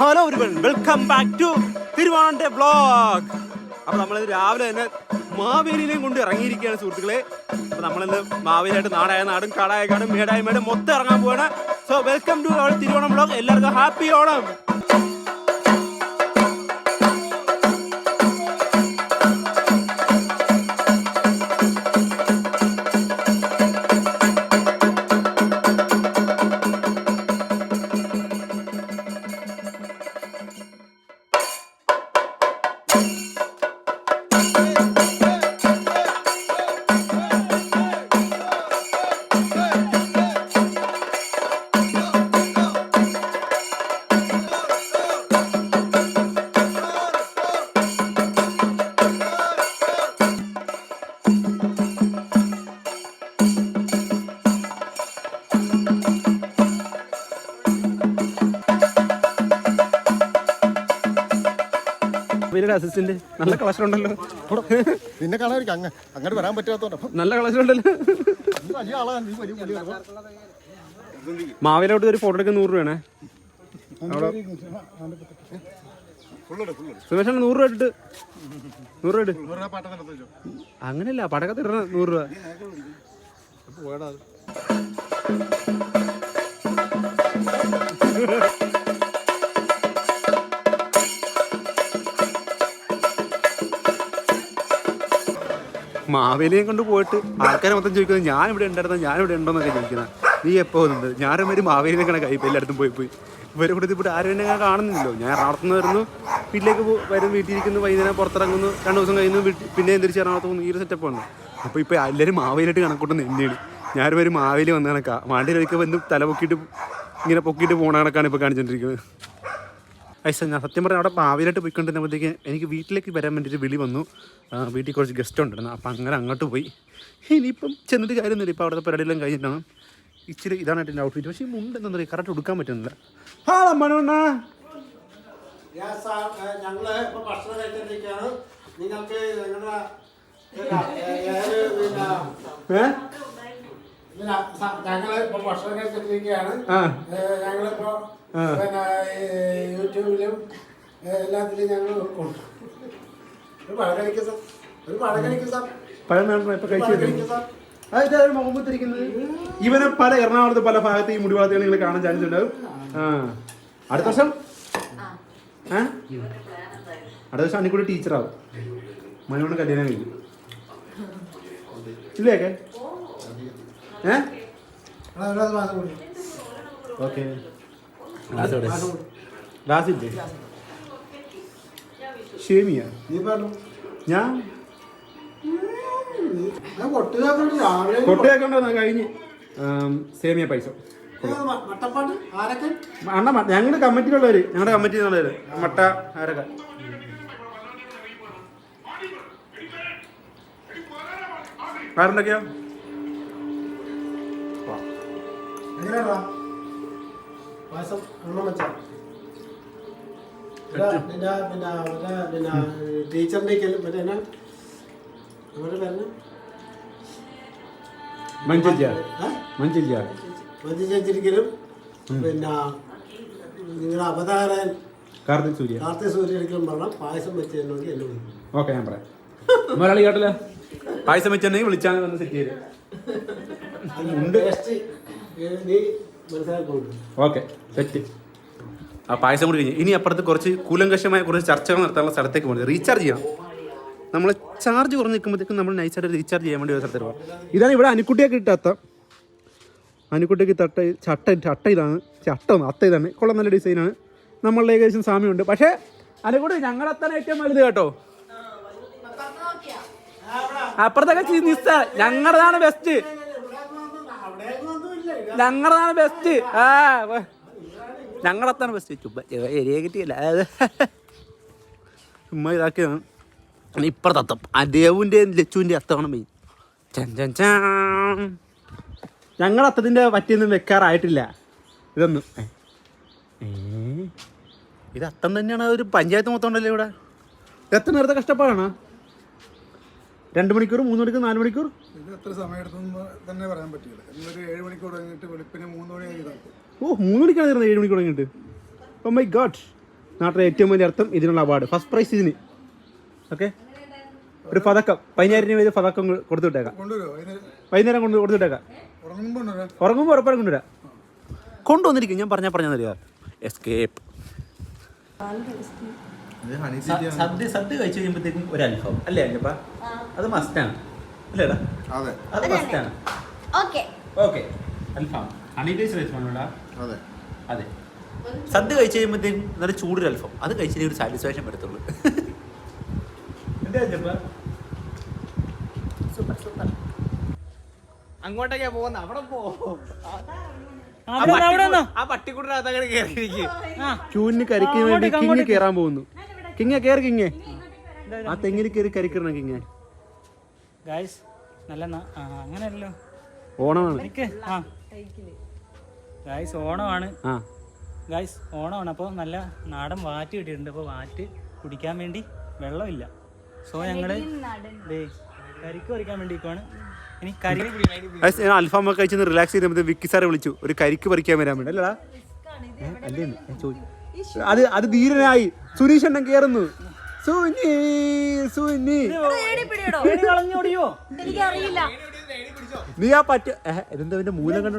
Hello ഒരു welcome back to തിരുവാണ്ടെ blog അപ്പൊ നമ്മളിത് രാവിലെ തന്നെ മാവേലിയിലേയും കൊണ്ട് ഇറങ്ങിയിരിക്കുകയാണ് സുഹൃത്തുക്കളെ. അപ്പൊ നമ്മളിന്ന് മാവേലിയായിട്ട് നാടായ നാടും കാടായ കാടും മേടായ മേടും മൊത്തം ഇറങ്ങാൻ പോവാണ്. So welcome to Thiruvonam blog എല്ലാവർക്കും ഹാപ്പി ഓണം. മാവേലിയുടെ അസിസ്റ്റന്റ് നല്ല കളക്ഷൻ ഉണ്ടല്ലോ. നിന്നെ അങ്ങ് അങ്ങോട്ട് വരാൻ പറ്റാത്തോണ്ട് നല്ല കളക്ഷൻ ഉണ്ടല്ലോ. മാവിലോട്ട് വലിയ ആളാണ് നീ വലിയ വലിയ ആളാ. ഒരു ഫോട്ടോ എടുക്കാൻ നൂറ് രൂപയാണേ. സുമേഷ് നൂറ് രൂപ ഇട്ടിട്ട് നൂറ് രൂപ ഇട്ട്. നൂറ് രൂപ വെച്ചോ. അങ്ങനെയല്ല പടക്കത്തിൽ ഇടണ നൂറ് രൂപ. പോയടാ മാവേലിയെ കൊണ്ട് പോയിട്ട് ആൾക്കാരെ മൊത്തം ചോദിക്കുന്നത് ഞാൻ ഇവിടെ ഉണ്ടായിരുന്നു ഞാൻ ഇവിടെ ഉണ്ടോന്നൊക്കെ ചോദിക്കുന്നത് നീ എപ്പോ വന്നത്? ഞാനും ഒരു മാവേലിനെ കണ കൈപ്പ് എല്ലായിടത്തും പോയി പോയി. ഇവരെ കൂടെ ഇപ്പോൾ ആരും എന്നെ ഞാൻ കാണുന്നില്ലല്ലോ. ഞാൻ എറണാകുളത്ത് വരുന്നു വീട്ടിലേക്ക് വരും വീട്ടിലിരിക്കുന്നു വൈകുന്നേരം പുറത്തിറങ്ങുന്നു രണ്ട് ദിവസം കഴിയുന്നു വീട്ടിൽ പിന്നെ തിരിച്ച് എറണാകുളത്ത് പോകുന്നു ഈ ഒരു സെറ്റപ്പാണ് അപ്പോൾ ഇപ്പോൾ എല്ലാവരും മാവേലിയായിട്ട് കണക്കൂട്ടുന്ന എന്നെയാണ് ഞാനും ഒരു മാവേലി വന്ന കണക്കാണ് മാണ്ടിയിലേക്ക് വന്ന് തല പൊക്കിയിട്ട് ഇങ്ങനെ പൊക്കിയിട്ട് പോണ കണക്കാണ് ഇപ്പോൾ കാണിച്ചുകൊണ്ടിരിക്കുന്നത് ഐസ ഞാൻ സത്യം പറഞ്ഞാൽ അവിടെ മാവിലായിട്ട് പോയിക്കൊണ്ടിരുന്നപ്പോഴത്തേക്ക് എനിക്ക് വീട്ടിലേക്ക് വരാൻ വേണ്ടിയിട്ട് വിളി വന്നു. ആ, വീട്ടിൽ കുറച്ച് ഗസ്റ്റ് ഉണ്ടായിരുന്നു അപ്പം അങ്ങനെ അങ്ങോട്ട് പോയി. ഇനിയിപ്പം ചെന്നിട്ട് കാര്യമൊന്നുമില്ല. ഇപ്പോൾ അവിടുത്തെ പരിപാടിയെല്ലാം കഴിഞ്ഞിട്ടാണ്. ഇച്ചിരി ഇതാണ് എന്റെ ഔട്ട്ഫിറ്റ് പക്ഷേ ഈ മുണ്ട് എന്താ പറയുക? കറക്റ്റ് എടുക്കാൻ പറ്റുന്നില്ല. ഹാ മനോണ്ണ ഞങ്ങൾ ഇപ്പൊ ഭക്ഷണം കഴിച്ചിരിക്കുകയാണ് നിങ്ങൾക്ക് നിങ്ങളുടെ ഏത് പിന്നെ ഏ പിന്നെ സ- ഞങ്ങൾ ഇപ്പൊ ഭക്ഷണം കഴിച്ചിരിക്കുകയാണ് ആ. ഞങ്ങളിപ്പോ ആ. പിന്നെ യൂട്യൂബിലും എല്ലാത്തിലും ഞങ്ങൾ ഒരു പഴം കഴിക്കും സാർ. ഒരു കഴിക്കും സാർ. പഴം ഇപ്പം കഴിച്ചു സാർ. ഇവനെ പല എറണാകുളത്ത് പല ഭാഗത്ത് ഈ മുടി വളർത്തികൾ നിങ്ങൾ കാണാൻ ചാൻസ് ഉണ്ടാവും ആ. അടുത്ത വർഷം? ഏ? അടുത്ത വർഷം അന്നിക്കൂടി ടീച്ചറാവും മനോട് കല്യാണം കഴിക്കും ഇല്ലേക്കെ ഓക്കെ. ഗ്ലാസ് ഇല്ലേ ഷേമിയ? ഞാൻ? കഴിഞ്ഞ്. സേമിയ പൈസ. അണ്ണ ഞങ്ങളുടെ കമ്മിറ്റിയിലുള്ളവര്. ഞങ്ങളുടെ കമ്മിറ്റിയിലുള്ളവര്. മട്ട ആരൊക്കെ? വേറെന്തൊക്കെയാ? എങ്ങനെയാടാ പായസം വെച്ചാ പിന്നെ പിന്നെ മറ്റേ മറ്റേ എന്നാ? നിങ്ങളുടെ അവതാരൻ കാർത്തിക് സൂര്യ. കാർത്തിക സൂര്യടിക്കലും പറഞ്ഞ പായസം വെച്ച് തരണമെങ്കിൽ എന്നെ വിളിക്കും. ഓക്കെ ഞാൻ പറയാം. മലയാളി കേട്ടല്ലോ? പായസം വെച്ചിട്ടുണ്ടെങ്കിൽ വിളിച്ചാൽ വന്ന് സെറ്റ് ചെയ്ത് ഉണ്ട്. ഓക്കെ സെറ്റ് ആ പായസം കൂടി കഴിഞ്ഞ്. ഇനി അപ്പുറത്ത് കുറച്ച് കൂലങ്കഷമായ കുറച്ച് ചർച്ചകൾ നടത്താനുള്ള സ്ഥലത്തേക്ക് പോകുന്നത് റീചാർജ് ചെയ്യണം നമ്മൾ ചാർജ് കുറഞ്ഞ് നിൽക്കുമ്പോഴത്തേക്കും നമ്മൾ നൈസായിട്ട് റീചാർജ് ചെയ്യാൻ വേണ്ടി ഒരു സ്ഥലത്ത് പോകാം. ഇതാണ് ഇവിടെ അനുക്കുട്ടിയൊക്കെ ഇട്ടാത്ത അനുക്കുട്ടിക്ക് തട്ട ചട്ട ചട്ട ഇതാണ്. ചട്ട അത്ത ഇതാണ്. കൊള്ളം നല്ല ഡിസൈനാണ് നമ്മളുടെ ഏകദേശം സാമ്യമുണ്ട്. പക്ഷേ അനുക്കുട്ടി ഞങ്ങളുടെ അത്താണ് ഏറ്റവും വലുത് കേട്ടോ. അപ്പുറത്തൊക്കെ നിസ്സ. ഞങ്ങളുടെതാണ് ബെസ്റ്റ് ഞങ്ങളുടെതാണ് ബെസ്റ്റ് ആ ഞങ്ങളത്താണ് ബെസ്റ്റ് ചുമ്മാ ഏരിയ കിട്ടിയില്ല. അതായത് ചുമ്മാ ഇതാക്കിയതാണ്. ഇനി ഇപ്പുറത്തെ അത്തം. ആ ദേവുവിന്റെയും ലച്ചുവിന്റെ അത്തമാണ് മെയിൻ ചൻ ചൻ പറ്റിയൊന്നും വെക്കാറായിട്ടില്ല. ഇതൊന്നും. ഇത് അത്തം തന്നെയാണ്. ഒരു പഞ്ചായത്ത് മൊത്തം ഉണ്ടല്ലോ ഇവിടെ. എത്ര നേരത്തെ കഷ്ടപ്പാടാണ്? രണ്ട് മണിക്കൂർ മൂന്ന് മണിക്കൂർ നാല് മണിക്കൂർ? ഇത് എത്ര സമയം തന്നെ പറയാൻ പറ്റില്ല. എന്നൊരു ഏഴ് മണിക്കൂർ കഴിഞ്ഞിട്ട് വെളുപ്പിന് മൂന്ന് മണി കഴിഞ്ഞ് ഓ മൂന്ന് മണിക്കാണ് തീർന്നത് ഏഴ് മണിക്കൂർ കഴിഞ്ഞിട്ട്? ഓ മൈ ഗോഡ് നാട്ടിലെ ഏറ്റവും വലിയ അർത്ഥം ഇതിനുള്ള അവാർഡ് ഫസ്റ്റ് പ്രൈസ് ഇതിന്. ഓക്കെ ഒരു പതക്കം. പതിനായിരം രൂപ പതക്കം കൊടുത്തു വിട്ടേക്കാം വൈകുന്നേരം കൊണ്ട് കൊടുത്തു വിട്ടേക്കാം ഉറങ്ങുമ്പോൾ ഉറപ്പായി ഉറങ്ങുമ്പോൾ ഉറപ്പായും കൊണ്ടുവരാം. കൊണ്ടുവന്നിരിക്കും. ഞാൻ പറഞ്ഞാൽ പറഞ്ഞാൽ തരിക എസ്കേപ്പ് സദ്യ സദ്യ കഴിച്ചു കഴിയുമ്പോഴത്തേക്കും ഒരു അൽഫാം അല്ലേ അല്ലപ്പാ അത് മസ്റ്റാണ് അല്ലേടാ അതെ. അത് മസ്റ്റാണ് okay. Okay. Alfaham. Honey taste rice അതെ. അതെ. സദ്യ കഴിച്ചു കഴിയുമ്പോഴത്തേക്കും നല്ല ചൂടൊരു അൽഫാം അത് കഴിച്ചാലേ ഒരു സാറ്റിസ്ഫാക്ഷൻ വരത്തുള്ളൂ എന്താ സൂപ്പർ സൂപ്പർ. അങ്ങോട്ടേക്കാ പോകുന്ന. അവിടെ പോ. ആ പട്ടിക്കുട്ടിനകത്ത് കയറിയിരിക്കും ആ. ക്യൂവിന് കരിക്ക് വേണ്ടി കിങ്ങി കിങ്. കയറാൻ പോകുന്നു. കിങ്ങ കയറി കിങ്ങ. ആ തെങ്ങിൽ കയറി കരിക്കണം കിങ്ങ. ഗായ്സ് നല്ല അങ്ങനെയല്ലോ ഓണമാണ്. ഗായ്സ് ഓണമാണ്. ആ. ഗായ്സ് ഓണമാണ്. അപ്പോൾ നല്ല നാടൻ വാറ്റ് കിട്ടിയിട്ടുണ്ട്. അപ്പോൾ വാറ്റ് കുടിക്കാൻ വേണ്ടി വെള്ളമില്ല. സോ ഞങ്ങൾ ദേ കരിക്ക് പറിക്കാൻ ഗൈസ്, ഞാൻ അൽഫാം ഒക്കെ കഴിച്ച് റിലാക്സ് ചെയ്തപ്പോൾ വിക്കി സാറെ വിളിച്ചു. ഒരു കരിക്ക് പറിക്കാൻ വരാൻ വേണ്ടി. അല്ലടാ. അല്ലേ? അത് അത് ധീരനായി. സുനീഷ് എണ്ണം കേറുന്നു സുനി സുനി. നീ ആ പറ്റ എന്താ ഇതെന്താ ഇതിന്റെ മൂലം കണ്ടോ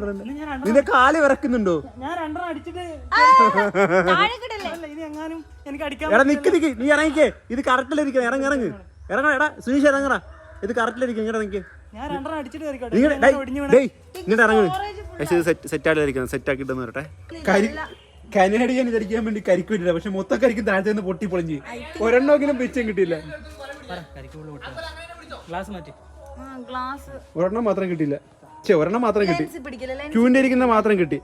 നിന്റെ കാൽ വിറക്കുന്നുണ്ടോ? ഞാൻ രണ്ടെണ്ണം അടിച്ചിട്ട് താഴെ കിടല്ലേ അല്ല ഇനി എങ്ങാനും എനിക്ക് അടിക്കാൻ എടാ നിക്ക് നിക്ക്. നീ ഇറങ്ങിക്കേ. ഇത് കറക്റ്റിലിരിക്കണം ഇറങ്ങി ഇറങ്ങ്. ഇറങ്ങണ എടാ സുനീഷ് ഇറങ്ങണ ഇത് കറക്റ്റിലിരിക്കും ഇങ്ങനെ നിക്ക് ഇങ്ങോട്ട് ഇറങ്ങ്. കനേഡിയൻ ധരിക്കാൻ വേണ്ടി കരിക്ക് കിട്ടില്ല പക്ഷെ മൊത്തം കരിക്ക് താഴത്തെ നിന്ന് പൊട്ടി പൊളിഞ്ഞ്. ഒരെണ്ണമെങ്കിലും പിച്ചം കിട്ടിയില്ല. പറ കരിക്ക് ഉള്ളു പൊട്ടാ ഗ്ലാസ് മാറ്റി. ഗ്ലാസ്. ഒരെണ്ണം മാത്രം കിട്ടിയില്ല. ചേ ഒരെണ്ണം മാത്രം കിട്ടി. ക്യൂന്റെ ഇരിക്കുന്ന മാത്രം കിട്ടി.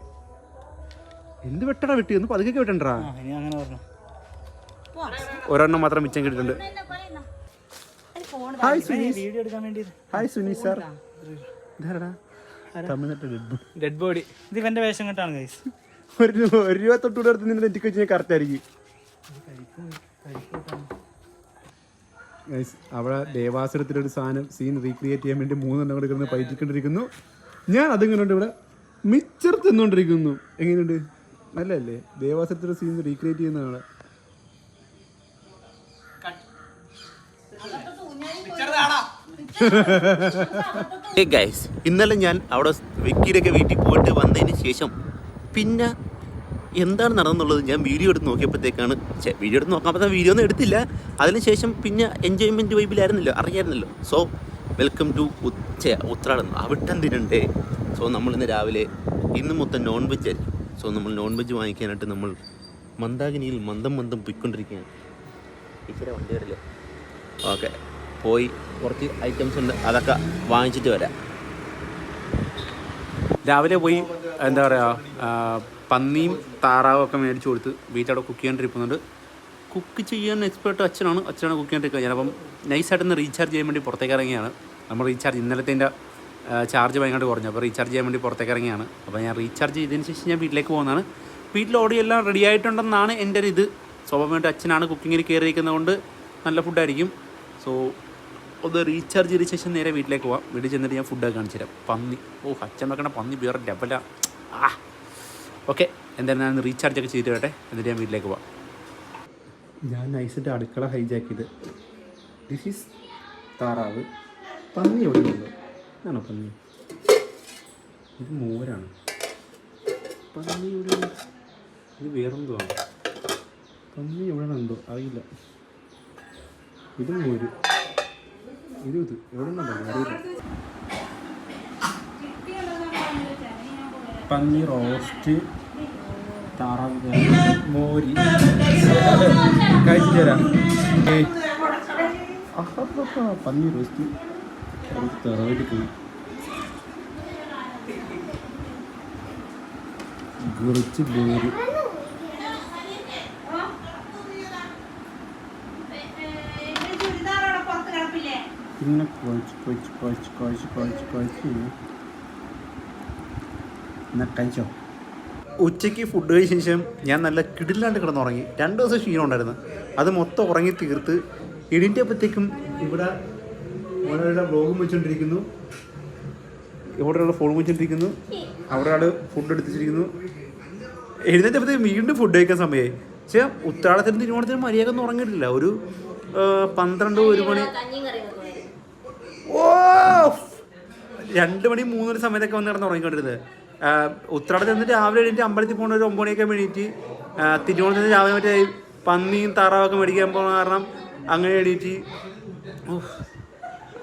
എന്ത് വെട്ടടാ വെട്ടി? ഒന്ന് പതുക്കെ വെട്ടണ്ടാ? ആ ഇനി അങ്ങനെ പറഞ്ഞു ഒരെണ്ണം മാത്രം മിച്ചം കിട്ടിയിട്ടുണ്ട്. ഫോൺ ഹായ് സുനീഷ് വീഡിയോ എടുക്കാൻ വേണ്ടി ഹായ് സുനീഷ് സാർ ഇതാരടാ? തമിഴ്നാട്ടിൽ ഡെഡ് ബോഡി ഇത് ഇവന്റെ വേഷം കെട്ടാണ് ഗൈസ് ഒരു രൂപ ഒരു രൂപ തൊട്ടുകൂടെ അടുത്ത് നിന്ന് നെറ്റിക്ക് വെച്ച് കറക്റ്റ് ആയിരിക്കും. Guys, അവിടെ ദേവാസുരത്തിലൊരു സാധനം സീൻ റീക്രിയേറ്റ് ചെയ്യാൻ വേണ്ടി മൂന്നെണ്ണം കൂടെ കിടന്ന് പയറ്റിക്കൊണ്ടിരിക്കുന്നു ഞാൻ അതിങ്ങനെ ഇവിടെ മിച്ചർ തിന്നുകൊണ്ടിരിക്കുന്നു എങ്ങനെയുണ്ട്? നല്ലല്ലേ ദേവാസുരത്തിലെ സീൻ റീക്രിയേറ്റ് ചെയ്യുന്നതാണ്. ഗൈസ് ഇന്നലെ ഞാൻ അവിടെ വിക്കിയുടെയൊക്കെ വീട്ടിൽ പോയിട്ട് വന്നതിന് ശേഷം പിന്നെ എന്താണ് നടന്നുള്ളത്? ഞാൻ വീഡിയോ എടുത്ത് നോക്കിയപ്പോഴത്തേക്കാണ് വീഡിയോ എടുത്ത് നോക്കാൻ വീഡിയോ ഒന്നും എടുത്തില്ല. അതിനുശേഷം പിന്നെ എൻജോയ്മെന്റ് വൈബിലായിരുന്നല്ലോ അറിയായിരുന്നല്ലോ. സോ വെൽക്കം ടു ഉച്ച ഉത്രാടം. അവിട്ടം തിരണ്ടേ. സോ നമ്മളിന്ന് രാവിലെ ഇന്ന് മൊത്തം നോൺ വെജ് ആയിരിക്കും. സോ നമ്മൾ നോൺ വെജ് വാങ്ങിക്കാനായിട്ട് നമ്മൾ മന്ദാകിനിയിൽ മന്ദം മന്ദം പോയിക്കൊണ്ടിരിക്കുകയാണ്. ഇച്ചിരി വണ്ടി വരില്ലേ? ഓക്കെ പോയി കുറച്ച് ഐറ്റംസ് ഉണ്ട്. അതൊക്കെ വാങ്ങിച്ചിട്ട് വരാം. രാവിലെ പോയി എന്താ പറയുക പന്നിയും താറാവും ഒക്കെ മേടിച്ച് കൊടുത്ത് വീട്ടവിടെ കുക്ക് ചെയ്യാണ്ടിരിക്കുന്നുണ്ട്. കുക്ക് ചെയ്യാൻ എക്സ്പേർട്ട് അച്ഛനാണ്. അച്ഛനാണ് കുക്ക് ചെയ്യാണ്ടിരിക്കുക ഞാനപ്പം നൈസായിട്ടൊന്ന് റീചാർജ് ചെയ്യാൻ വേണ്ടി പുറത്തേക്ക് ഇറങ്ങിയാണ്. നമ്മൾ റീചാർജ് ഇന്നലത്തെ ചാർജ് ഭയങ്കരമായിട്ട് കുറഞ്ഞു. അപ്പോൾ റീചാർജ് ചെയ്യാൻ വേണ്ടി പുറത്തേക്ക് ഇറങ്ങിയാണ്. അപ്പോൾ ഞാൻ റീചാർജ് ചെയ്തതിന് ശേഷം ഞാൻ വീട്ടിലേക്ക് പോകുന്നതാണ്. വീട്ടിൽ ഓടി എല്ലാം റെഡി ആയിട്ടുണ്ടെന്നാണ് എന്റെ ഒരു ഇത്. സ്വാഭാവികമായിട്ട് അച്ഛനാണ് കുക്കിങ്ങിൽ കയറിയിരിക്കുന്നതുകൊണ്ട് നല്ല ഫുഡായിരിക്കും സോ ഒന്ന് റീചാർജ് ചെയ്ത ശേഷം നേരെ വീട്ടിലേക്ക് പോവാം. വീട്ടിൽ ചെന്നിട്ട് ഞാൻ ഫുഡൊക്കെ കാണിച്ചു തരാം. പന്നി. ഓ അച്ഛൻ വെക്കണ പന്നി വേറെ ഡബല ആ. ഓക്കെ എന്തായാലും ഞാൻ റീചാർജ് ഒക്കെ ചെയ്തിട്ട് വരട്ടെ. എന്നിട്ട് ഞാൻ വീട്ടിലേക്ക് പോവാം. ഞാൻ നൈസിന്റെ അടുക്കള ഹൈജാക്ക് ചെയ്ത്. ദിസ് ഈസ് താറാവ്. പന്നി എവിടെ ഉണ്ടോ പന്നി? ഇത് മോരാണ്. പന്നി ഇത് വേറെന്തോ പന്നി എന്തോ അറിയില്ല. ഇത് മോര്. ഇത് എവിടെ പന്നി റോസ്റ്റ് താറാവ് മോരി. കഴിച്ചു. പന്നി റോസ്റ്റ്. തറവായിട്ട് പോയി. കുറച്ച് മോര്. പിന്നെ കുഴച്ച് കുഴച്ച് കുഴച്ച് കുഴച്ച് കുഴച്ച് കുഴച്ച് കഴിച്ചോ? ഉച്ചയ്ക്ക് ഫുഡ് കഴിച്ച ശേഷം ഞാൻ നല്ല കിടിലാണ്ട് കിടന്നുറങ്ങി. രണ്ട് ദിവസം ക്ഷീണം ഉണ്ടായിരുന്നു. അത് മൊത്തം ഉറങ്ങി തീർത്ത് എണീറ്റപ്പോഴത്തേക്കും ഇവിടെ ഒരാൾ ബ്ലോഗും വെച്ചുകൊണ്ടിരിക്കുന്നു ഇവിടെ ഒരാൾ ഫോൺ വെച്ചുകൊണ്ടിരിക്കുന്നു അവിടെ ഒരാൾ ഫുഡ് എടുത്തിരിക്കുന്നു എഴുന്നേറ്റപ്പോഴത്തേക്കും വീണ്ടും ഫുഡ് കഴിക്കാൻ സമയമായി പക്ഷേ ഉത്രാടത്തിനും തിരുവോണത്തിനും മര്യാദ ഒന്നും ഉറങ്ങിയിട്ടില്ല. ഒരു പന്ത്രണ്ട് ഒരു മണി ഓ രണ്ട് മണി മൂന്നര മണി സമയത്തൊക്കെ വന്ന് കിടന്ന് ഉറങ്ങിക്കൊണ്ടിരുന്നത്. ഉത്രാടത്തിൽ നിന്ന് രാവിലെ എണീറ്റ് അമ്പലത്തിൽ പോകുന്ന ഒരു ഒമ്പത് മണിയൊക്കെ എണീറ്റ് ആ, തിരുവോണത്തിന് രാവിലെ മറ്റേ പന്നിയും താറാവൊക്കെ മേടിക്കാൻ പോകുന്ന കാരണം അങ്ങനെ എണീറ്റ്. ഉഫ്.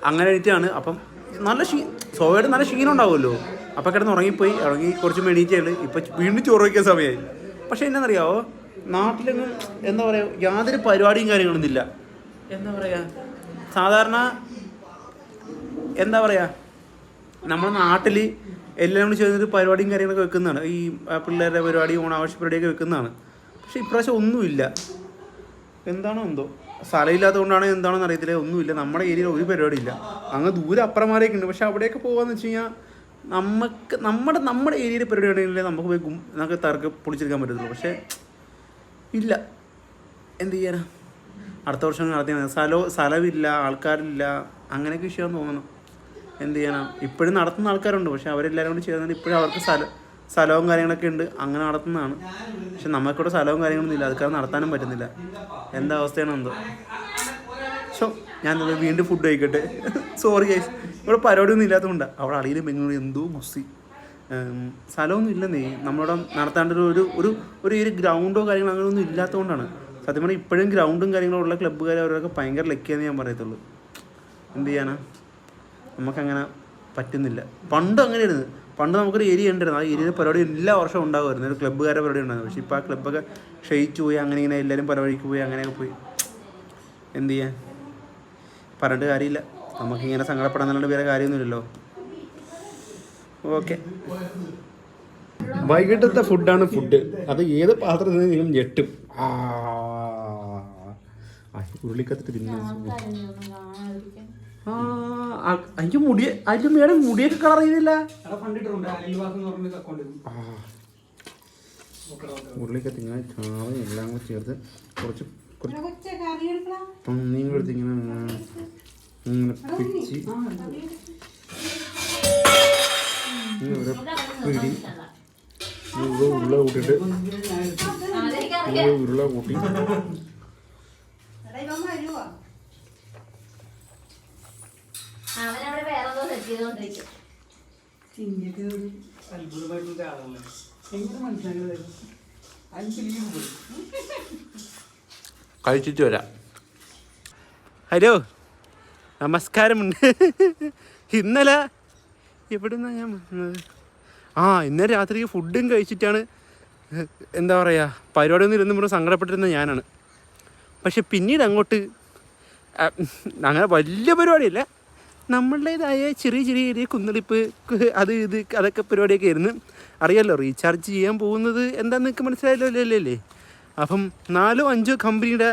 അങ്ങനെ എണീറ്റാണ്. അപ്പം നല്ല ക്ഷീ സ്വാഭാവികമായിട്ട് നല്ല ക്ഷീണം ഉണ്ടാവുമല്ലോ. അപ്പം കിടന്ന് ഉറങ്ങിപ്പോയി. ഉറങ്ങി കുറച്ച് മേണീറ്റുള്ളൂ ഇപ്പം വീണ്ടും ചോറ് വയ്ക്കാൻ സമയമായി. പക്ഷേ എന്നാണെന്നറിയാവോ നാട്ടിലൊന്നും എന്താ പറയുക യാതൊരു പരിപാടിയും കാര്യങ്ങളൊന്നും ഇല്ല. എന്താ പറയുക സാധാരണ എന്താ പറയാ? നമ്മുടെ നാട്ടിൽ എല്ലാം കൂടി ചേർന്നൊരു പരിപാടിയും കാര്യങ്ങളൊക്കെ വെക്കുന്നതാണ്. ഈ പിള്ളേരുടെ പരിപാടി ഓണാവശ്യ പരിപാടിയൊക്കെ വെക്കുന്നതാണ്. പക്ഷെ ഇപ്രാവശ്യം ഒന്നുമില്ല. എന്താണോ എന്തോ. സ്ഥലമില്ലാത്തതുകൊണ്ടാണ് എന്താണെന്ന് അറിയത്തില്ല. ഒന്നുമില്ല. നമ്മുടെ ഏരിയയിൽ ഒരു പരിപാടിയില്ല. അങ്ങ് ദൂരെ അപ്പുറമാരെയൊക്കെ ഉണ്ട്. പക്ഷെ അവിടെയൊക്കെ പോകാന്ന് വെച്ച് കഴിഞ്ഞാൽ നമുക്ക് നമ്മുടെ നമ്മുടെ ഏരിയയിൽ പരിപാടി ഉണ്ടെങ്കിലേ നമുക്ക് പോയി നമുക്ക് തർക്ക് പൊളിച്ചെടുക്കാൻ പറ്റത്തുള്ളൂ. പക്ഷേ ഇല്ല. എന്ത് ചെയ്യാനാ? അടുത്ത വർഷം നടത്തിയാൽ മതി. സ്ഥലമില്ല ആൾക്കാരില്ല. അങ്ങനെയൊക്കെ വിഷയമാണെന്ന് തോന്നുന്നു. എന്ത് ചെയ്യണം? ഇപ്പോഴും നടത്തുന്ന ആൾക്കാരുണ്ട്. പക്ഷെ അവരെല്ലാവരും കൂടി ചേർന്നിട്ട് ഇപ്പോഴും അവർക്ക് സ്ഥലം സ്ഥലവും കാര്യങ്ങളൊക്കെ ഉണ്ട്. അങ്ങനെ നടത്തുന്നതാണ്. പക്ഷെ നമുക്കിവിടെ സ്ഥലവും കാര്യങ്ങളൊന്നും ഇല്ല. അതുകാരണം നടത്താനും പറ്റുന്നില്ല. എന്താ അവസ്ഥയാണ് എന്തോ? സോ ഞാൻ വീണ്ടും ഫുഡ് കഴിക്കട്ടെ. സോറി ഗൈസ് ഇവിടെ പരിപാടിയൊന്നും ഇല്ലാത്തതുകൊണ്ടാണ് അവിടെ അളിയിലും പെങ്ങളും എന്തോ ഗുസ്തി ഉം, സ്ഥലമൊന്നും ഇല്ലെന്നേ. നമ്മളിവിടെ നടത്താണ്ട് ഒരു ഒരു ഒരു ഒരു ഗ്രൗണ്ടോ കാര്യങ്ങളോ അങ്ങനെയൊന്നും ഇല്ലാത്തതുകൊണ്ടാണ്. സത്യം പറഞ്ഞാൽ ഇപ്പോഴും ഗ്രൗണ്ടും കാര്യങ്ങളും ഉള്ള ക്ലബ്ബുകാർ അവരൊക്കെ ഭയങ്കര ലക്കിയാന്ന് ഞാൻ പറയത്തുള്ളൂ. എന്ത് ചെയ്യാനാ? നമുക്കങ്ങനെ പറ്റുന്നില്ല. പണ്ട് അങ്ങനെയായിരുന്നു. പണ്ട് നമുക്കൊരു ഏരിയ ഉണ്ടായിരുന്നു ആ ഏരിയയിൽ പരിപാടി എല്ലാ വർഷവും ഉണ്ടാകുമായിരുന്നു. ഒരു ക്ലബ്ബുകാരുടെ പരിപാടി ഉണ്ടായിരുന്നു. പക്ഷേ ഇപ്പോൾ ആ ക്ലബ്ബൊക്കെ ക്ഷയിച്ചു പോയി അങ്ങനെ ഇങ്ങനെ എല്ലാവരും പരിപാടിക്ക് പോയി അങ്ങനെയൊക്കെ പോയി. എന്ത് ചെയ്യാൻ? പറഞ്ഞിട്ട് കാര്യമില്ല. നമുക്കിങ്ങനെ സങ്കടപ്പെടാന്നുള്ള വേറെ കാര്യമൊന്നുമില്ലല്ലോ. ഓക്കെ. വൈകിട്ടത്തെ ഫുഡാണ് ഫുഡ്. അത് ഏത് പാത്രത്തിൽ നിന്നും ഞെട്ടും. ഉരുളിക്കത്തിട്ട് തിന്നു ആ. അതിന്റെ മുടി അതിന്റെ മേടം മുടിയൊക്കെ കളർ ചെയ്തില്ല. ഉരുളിക്കത്ത് ഇങ്ങനെ ചാറും എല്ലാം കൂടെ ചേർത്ത് കുറച്ച് കുറച്ച് പന്നിയും എടുത്ത് ഇങ്ങനെ ഇങ്ങനെ ഒരു പിടി. ഉരുള കൂട്ടിയിട്ട് ഉരുള കൂട്ടി. അവനവിടെ വേറെ എന്തോ സെറ്റ് ചെയ്തോണ്ടിരിക്കും കഴിച്ചിട്ട് വരാം. ഹലോ നമസ്കാരമുണ്ട്. ഇന്നലെ എവിടുന്നാ ഞാൻ വന്നത്? ആ ഇന്നലെ രാത്രി ഫുഡും കഴിച്ചിട്ടാണ് എന്താ പറയുക പരിപാടിയൊന്നും ഇരുന്ന് ഇവിടെ സങ്കടപ്പെട്ടിരുന്ന ഞാനാണ്. പക്ഷെ പിന്നീട് അങ്ങോട്ട് അങ്ങനെ വലിയ പരിപാടിയല്ല. നമ്മളുടേതായ ചെറിയ ചെറിയ ചെറിയ കുന്നളിപ്പ് അത് ഇത് അതൊക്കെ പരിപാടിയൊക്കെ ആയിരുന്നു. അറിയാലോ റീചാർജ് ചെയ്യാൻ പോകുന്നത് എന്താണെന്ന് നിങ്ങൾക്ക് മനസ്സിലായല്ലോ അല്ലേ അല്ലേ അപ്പം നാലോ അഞ്ചോ കമ്പനിയുടെ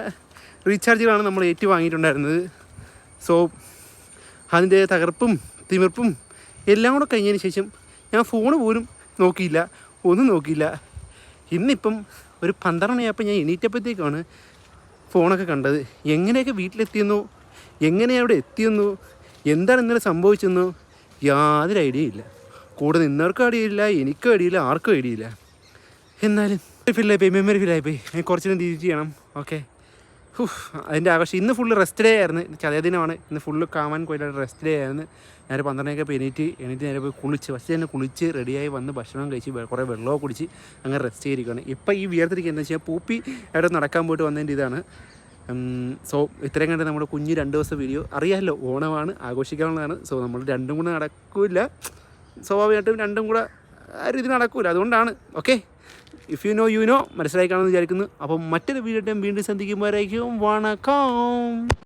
റീചാർജുകളാണ് നമ്മൾ ഏറ്റു വാങ്ങിയിട്ടുണ്ടായിരുന്നത് സോ അതിന്റെ തകർപ്പും തിമിർപ്പും എല്ലാം കൂടെ കഴിഞ്ഞതിന് ശേഷം ഞാൻ ഫോൺ പോലും നോക്കിയില്ല ഒന്നും നോക്കിയില്ല. ഇന്നിപ്പം ഒരു പന്ത്രണ്ട് മണിയായപ്പോൾ ഞാൻ എണീറ്റപ്പോഴത്തേക്കാണ് ഫോണൊക്കെ കണ്ടത്. എങ്ങനെയൊക്കെ വീട്ടിലെത്തിയെന്നോ എങ്ങനെ അവിടെ എത്തിയെന്നോ എന്താണ് ഇന്നലെ സംഭവിച്ചെന്ന് യാതൊരു ഐഡിയ ഇല്ല. കൂടെ നിന്നവർക്കും ഐഡിയയില്ല എനിക്കും ഐഡിയയില്ല ആർക്കും ഐഡിയയില്ല എന്നാലും ഫില്ലായി പോയി മെമ്മറി ഫില്ലായി പോയി. ഞാൻ കുറച്ച് തിരിച്ച് ചെയ്യണം. ഓക്കെ അതിന്റെ ആഘോഷം ഇന്ന് ഫുള്ള് റെസ്റ്റ് ഡേ ആയിരുന്നു. ചതയ ദിനമാണ് ഇന്ന് ഫുള്ള് കാമാൻ കോയില റെസ്റ്റ് ഡേ ആയിരുന്നു. ഞാൻ പന്ത്രണ്ടൊക്കെ പോയി എണീറ്റ് എണീറ്റ് നേരെ പോയി കുളിച്ച് ഫസ്റ്റ് തന്നെ കുളിച്ച് റെഡിയായി വന്ന് ഭക്ഷണം കഴിച്ച് കുറേ വെള്ളമൊക്കെ കുടിച്ച് അങ്ങനെ റെസ്റ്റ് ചെയ്തിരിക്കുകയാണ് ഇപ്പം ഈ വിയർത്തിരിക്കുക എന്താ വെച്ചാൽ പൂപ്പി അവിടെ നടക്കാൻ പോയിട്ട് വന്നതിന്റെ ഇതാണ്. സോ ഇത്രയും കണ്ട് നമ്മുടെ കുഞ്ഞ് രണ്ട് ദിവസം വീഡിയോ അറിയാമല്ലോ ഓണമാണ് ആഘോഷിക്കാനുള്ളതാണ്. സോ നമ്മൾ രണ്ടും കൂടെ നടക്കില്ല സ്വാഭാവികമായിട്ടും രണ്ടും കൂടെ ആ രീതി നടക്കില്ല അതുകൊണ്ടാണ് okay if you know you know മനസ്സിലായി കാണുമെന്ന് വിചാരിക്കുന്നു. അപ്പം മറ്റൊരു വീഡിയോ വീണ്ടും സന്ധിക്കുമ്പോഴായിരിക്കും വണക്കം.